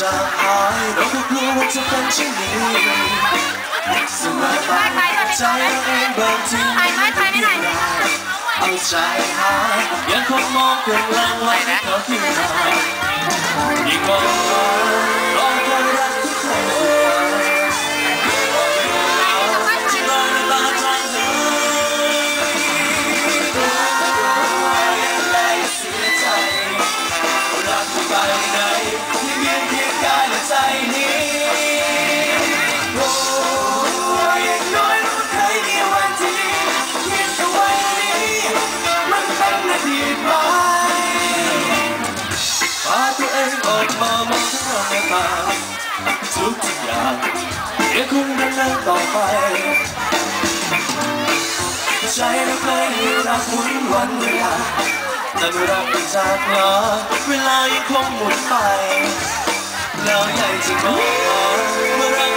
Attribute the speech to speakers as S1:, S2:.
S1: จะหายเราก็กลัวว่าจะเป็นเช่นนี้เสมอไปใจเราเองบางทีไม่ได้เอาใจหายยังคงมองกำลังไว้ในเขาที่ไหนยิ่งมอง ออกมามองทั้งเรานตาทุกอย่างยังคงดำเนินต่อไป ใจเราเคยรักหมุนวันเวลาแต่เมื่อเราไปจากลาเวลายังคงหมุนไป แล้วใหญ่จะมอง